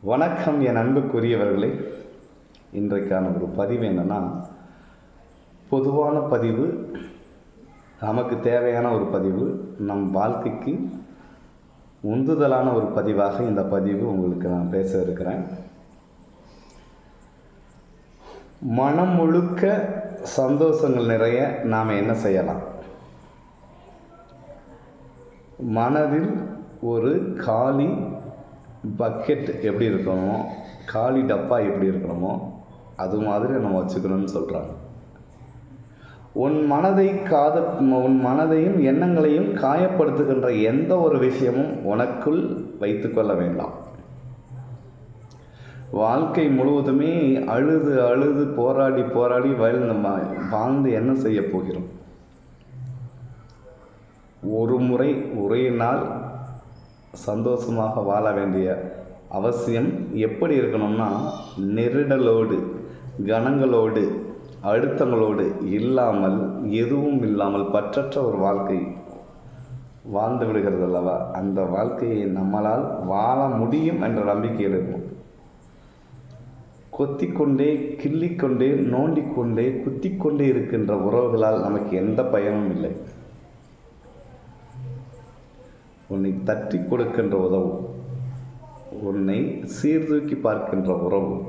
வணக்கம் என் அன்புக்குரியவர்களே. இன்றைக்கான ஒரு பதிவு என்னென்னா பொதுவான பதிவு நமக்கு தேவையான ஒரு பதிவு நம் வாழ்க்கைக்கு உந்துதலான ஒரு பதிவாக இந்த பதிவு உங்களுக்கு நான் பேச இருக்கிறேன். மனம் முழுக்க சந்தோஷங்கள் நிறைய நாம் என்ன செய்யலாம்? மனதில் ஒரு காலி பக்கெட் எப்படி இருக்கணுமோ காலி டப்பா எப்படி இருக்கணுமோ அது மாதிரி நம்ம வச்சுக்கணும்னு சொல்கிறாங்க உன் மனதை காத உன் மனதையும் எண்ணங்களையும் காயப்படுத்துகின்ற எந்த ஒரு விஷயமும் உனக்குள் வைத்துக்கொள்ள வேண்டாம். வாழ்க்கை முழுவதுமே அழுது அழுது போராடி போராடி வாழ்ந்து வாழ்ந்து என்ன செய்ய போகிறோம்? ஒரு முறை ஒரே நாள் சந்தோஷமாக வாழ வேண்டிய அவசியம் எப்படி இருக்கணும்னா நெருடலோடு கணங்களோடு அழுத்தங்களோடு இல்லாமல் எதுவும் இல்லாமல் பற்றற்ற ஒரு வாழ்க்கை வாழ்ந்து விடுகிறது அல்லவா? அந்த வாழ்க்கையை நம்மளால் வாழ முடியும் என்ற நம்பிக்கையில் இருக்கும் கொத்திக்கொண்டே கிள்ளிக்கொண்டே நோண்டிக்கொண்டே குத்திக்கொண்டே இருக்கின்ற உறவுகளால் நமக்கு எந்த பயனும் இல்லை. உன்னை தட்டி கொடுக்கின்ற உதவு உன்னை சீர்தூக்கி பார்க்கின்ற உறவு.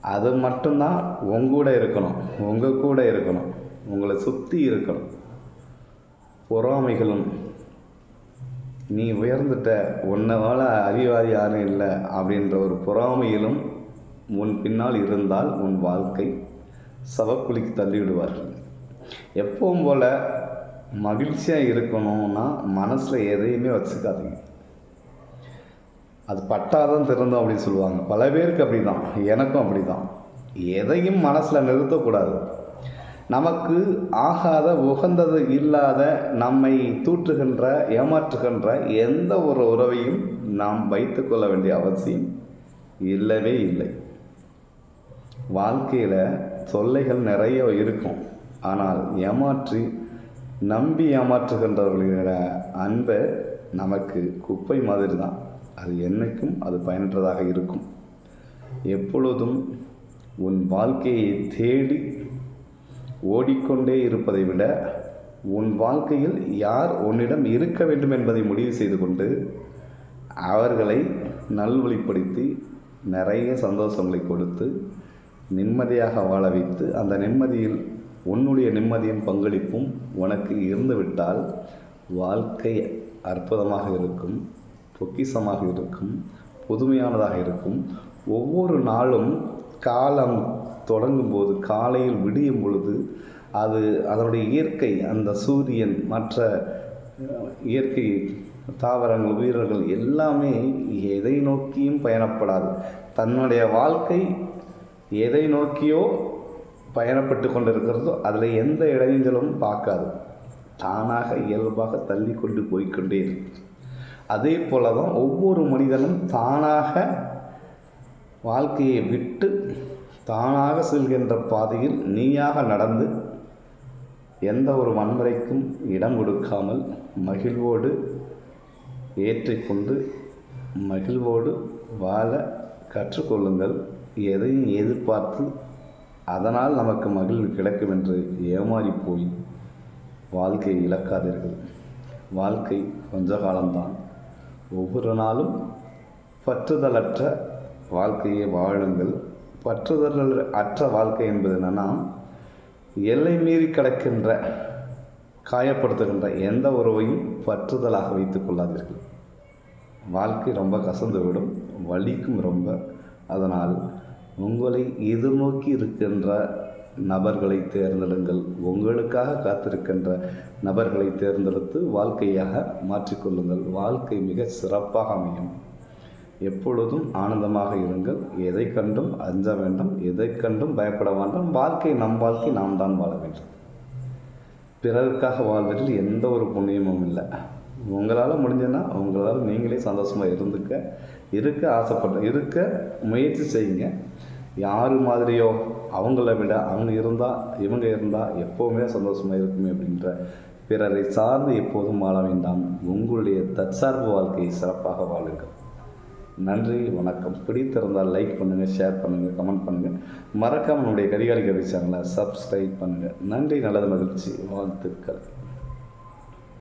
அது மட்டும்தான் உங்கூட இருக்கணும். உங்கள் கூட இருக்கணும். உங்களை சுற்றி இருக்கணும். பொறாமைகளும் நீ உயர்ந்துட்ட உன்னை அறிவாளி யாரும் இல்லை அப்படின்ற ஒரு பொறாமையிலும் உன் பின்னால் இருந்தால் உன் வாழ்க்கை சவக்குழிக்கு தள்ளிவிடுவார்கள். எப்பவும் போல் மகிழ்ச்சியாக இருக்கணும்னா மனசில் எதையுமே வச்சுக்காதீங்க. அது பட்டாதான் திறந்தோம் அப்படின்னு சொல்லுவாங்க. பல பேருக்கு அப்படி தான் எனக்கும் அப்படி தான் எதையும் மனசில் நிறுத்தக்கூடாது. நமக்கு ஆகாத உகந்தது இல்லாத நம்மை தூற்றுகின்ற ஏமாற்றுகின்ற எந்த ஒரு உறவையும் நாம் வைத்துக்கொள்ள வேண்டிய அவசியம் இல்லவே இல்லை. வாழ்க்கையில் தொல்லைகள் நிறைய இருக்கும். ஆனால் ஏமாற்றி நம்பி ஏமாற்றுகின்றவர்களிட அன்பை நமக்கு குப்பை மாதிரி தான் அது என்றைக்கும் அது பயனற்றதாக இருக்கும். எப்பொழுதும் உன் வாழ்க்கையை தேடி ஓடிக்கொண்டே இருப்பதை விட உன் வாழ்க்கையில் யார் உன்னிடம் இருக்க வேண்டும் என்பதை முடிவு செய்து கொண்டு அவர்களை நல்வழிப்படுத்தி நிறைய சந்தோஷங்களை கொடுத்து நிம்மதியாக வாழ வைத்து அந்த நிம்மதியில் உன்னுடைய நிம்மதியும் பங்களிப்பும் உனக்கு இருந்துவிட்டால் வாழ்க்கை அற்புதமாக இருக்கும் பொக்கிசமாக இருக்கும் புதுமையானதாக இருக்கும். ஒவ்வொரு நாளும் காலம் தொடங்கும் போது காலையில் விடியும் பொழுது அது அதனுடைய இயற்கை அந்த சூரியன் மற்ற இயற்கை தாவரங்கள் உயிர்கள் எல்லாமே எதை நோக்கியும் பயணப்படாது. தன்னுடைய வாழ்க்கை எதை நோக்கியோ பயணப்பட்டு கொண்டிருக்கிறதோ அதில் எந்த இடைஞ்சலும் பார்க்காது. தானாக இயல்பாக தள்ளி கொண்டு போய்கொண்டே இருக்கும் அதே போல தான் ஒவ்வொரு மனிதனும் தானாக வாழ்க்கையை விட்டு தானாக செல்கின்ற பாதையில் நீயாக நடந்து எந்த ஒரு வன்முறைக்கும் இடம் கொடுக்காமல் மகிழ்வோடு ஏற்றிக்கொண்டு மகிழ்வோடு வாழ கற்றுக்கொள்ளுங்கள். எதையும் எதிர்பார்த்து அதனால் நமக்கு மகிழ்வு கிடைக்கும் என்று ஏமாறி போய் வாழ்க்கையை இழக்காதீர்கள். வாழ்க்கை கொஞ்ச காலம்தான். ஒவ்வொரு நாளும் பற்றுதலற்ற வாழ்க்கையை வாழுங்கள். பற்றுதல் அற்ற வாழ்க்கை என்பது என்னென்னா எல்லை மீறி கிடக்கின்ற காயப்படுத்துகின்ற எந்த உறவையும் பற்றுதலாக வைத்துக் கொள்ளாதீர்கள். வாழ்க்கை ரொம்ப கசந்து விடும் வலிக்கும் ரொம்ப. அதனால் உங்களை எதிர்நோக்கி இருக்கின்ற நபர்களை தேர்ந்தெடுங்கள். உங்களுக்காக காத்திருக்கின்ற நபர்களை தேர்ந்தெடுத்து வாழ்க்கையாக மாற்றிக்கொள்ளுங்கள் வாழ்க்கை மிக சிறப்பாக அமையும். எப்பொழுதும் ஆனந்தமாக இருங்கள். எதை கண்டும் அஞ்ச வேண்டும். எதை கண்டும் பயப்பட வேண்டாம். வாழ்க்கை நம் வாழ்க்கை நாம் தான் வாழ வேண்டும். பிறருக்காக வாழ்வதில் எந்த ஒரு புண்ணியமும் இல்லை. உங்களால் முடிஞ்சதுன்னா உங்களால் நீங்களே சந்தோஷமாக இருந்துக்க இருக்க ஆசைப்பட்ட இருக்க முயற்சி செய்யுங்க. யார் மாதிரியோ அவங்கள விட அவங்க இருந்தால் இவங்க இருந்தால் எப்போவுமே சந்தோஷமாக இருக்குமே அப்படின்ற பிறரை சார்ந்து எப்போதும் வாழ வேண்டாம். உங்களுடைய தற்சார்பு வாழ்க்கையை சிறப்பாக வாழுங்கள். நன்றி வணக்கம். பிடித்திருந்தால் லைக் பண்ணுங்கள் ஷேர் பண்ணுங்கள் கமெண்ட் பண்ணுங்கள் மறக்காம நம்முடைய கரிகாலி கவி சேனலை சப்ஸ்கிரைப் பண்ணுங்கள் நன்றி நல்லது மகிழ்ச்சி. வாழ்த்துக்கள்.